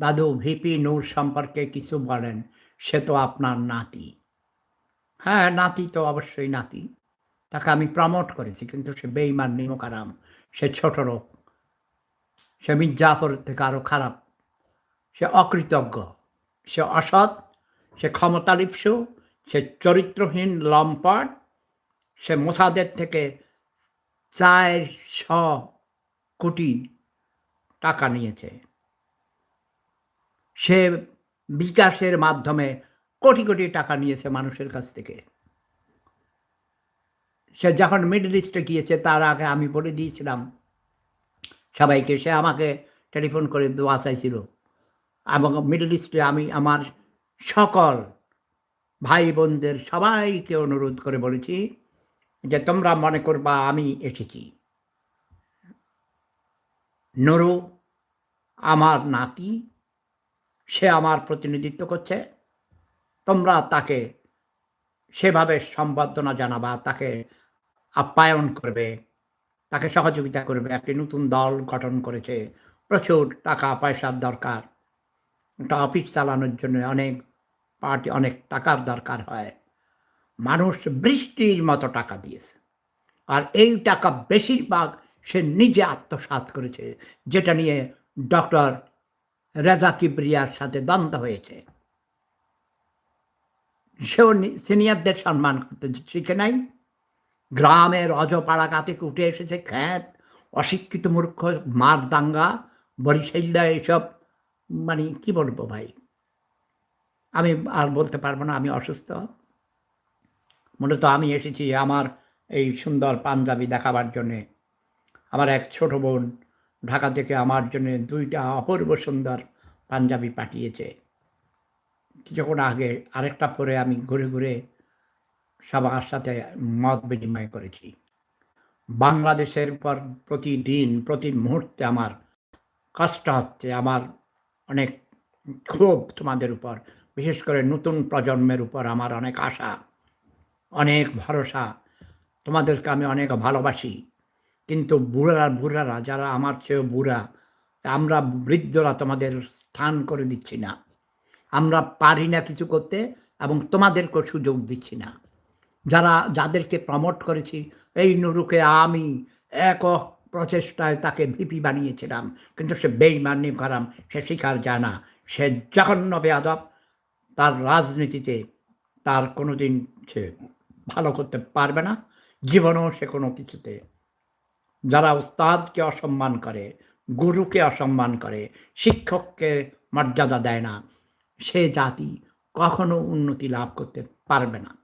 দাদু ভিপি নূর সম্পর্কে কিছু বলেন, সে তো আপনার নাতি। হ্যাঁ নাতি তো অবশ্যই নাতি। তাকে আমি প্রমোট করেছি, কিন্তু সে বেইমান নিমকারাম, সে ছোট লোক। সে মির্জাফর থেকে আরও খারাপ। সে অকৃতজ্ঞ। সে অসৎ। সে ক্ষমতালিপ্সু সে চরিত্রহীন, লম্পট। সে মোসাদের থেকে চারশ কোটি টাকা নিয়েছে। সে বিকাশের মাধ্যমে কোটি কোটি টাকা নিয়েছে মানুষের কাছ থেকে। সে যখন মিডল ইস্টে গিয়েছে, তার আগে আমি বলে দিয়েছিলাম, সবাইকে, সে আমাকে টেলিফোন করে দোয়া চাইছিল। এবং মিডল ইস্টে আমি আমার সকল ভাই বোনদের সবাইকে অনুরোধ করে বলেছি যে তোমরা মনে করবা আমি এসেছি। নরু, আমার নাতি সে আমার প্রতিনিধিত্ব করছে। তোমরা তাকে সেভাবে সম্বর্ধনা জানাবা, তাকে আপ্যায়ন করবে, তাকে সহযোগিতা করবে। একটি নতুন দল গঠন করেছে, প্রচুর টাকা পয়সার দরকার। একটা অফিস চালানোর জন্য অনেক পার্টি, অনেক টাকার দরকার হয়। মানুষ বৃষ্টির মতো টাকা দিয়েছে। আর এই টাকা বেশিরভাগ সে নিজে আত্মসাৎ করেছে, যেটা নিয়ে ডক্টর রেজা কিবরিয়ার সাথে দ্বন্দ্ব হয়েছে। সেও সিনিয়রদের সম্মান করতে শিখে নাই। গ্রামের অজপাড়া কাতে উঠে এসেছে খ্যাত, অশিক্ষিত মূর্খ মার দাঙ্গা বরিশাইল্লা এসব মানে কি বলব ভাই? আমি আর বলতে পারব না, আমি অসুস্থ। মূলত আমি এসেছি আমার এই সুন্দর পাঞ্জাবি দেখাবার জন্যে। আমার এক ছোট বোন ঢাকা থেকে আমার জন্য দুইটা অপূর্ব সুন্দর পাঞ্জাবি পাঠিয়েছে। কিছুক্ষণ আগে আরেকটা পরে আমি ঘুরে ঘুরে সবার সাথে মত বিনিময় করেছি। বাংলাদেশের পর প্রতিদিন, প্রতি মুহূর্তে আমার কষ্ট হচ্ছে, আমার অনেক ক্ষোভ তোমাদের উপর, বিশেষ করে নতুন প্রজন্মের উপর আমার অনেক আশা, অনেক ভরসা, তোমাদেরকে আমি অনেক ভালোবাসি। কিন্তু বুড়ারা বুড়ারা, যারা আমার চেয়েও বুড়া, আমরা বৃদ্ধরা তোমাদের স্থান করে দিচ্ছি না। আমরা পারি না কিছু করতে এবং তোমাদেরকেও সুযোগ দিচ্ছি না। যারা, যাদেরকে প্রমোট করেছি, এই নুরুকে আমি এক প্রচেষ্টায় তাকে ভিপি বানিয়েছিলাম, কিন্তু সে বেইমানি করাম সে শিকার যায় না সে জঘন্য বেয়াদব তার রাজনীতিতে তার কোনো দিন সে ভালো করতে পারবে না, জীবনেও সে কোনো কিছুতে যারা উস্তাদকে অসম্মান করে, গুরুকে অসম্মান করে, শিক্ষককে মর্যাদা দেয় না, সে জাতি কখনো উন্নতি লাভ করতে পারবে না।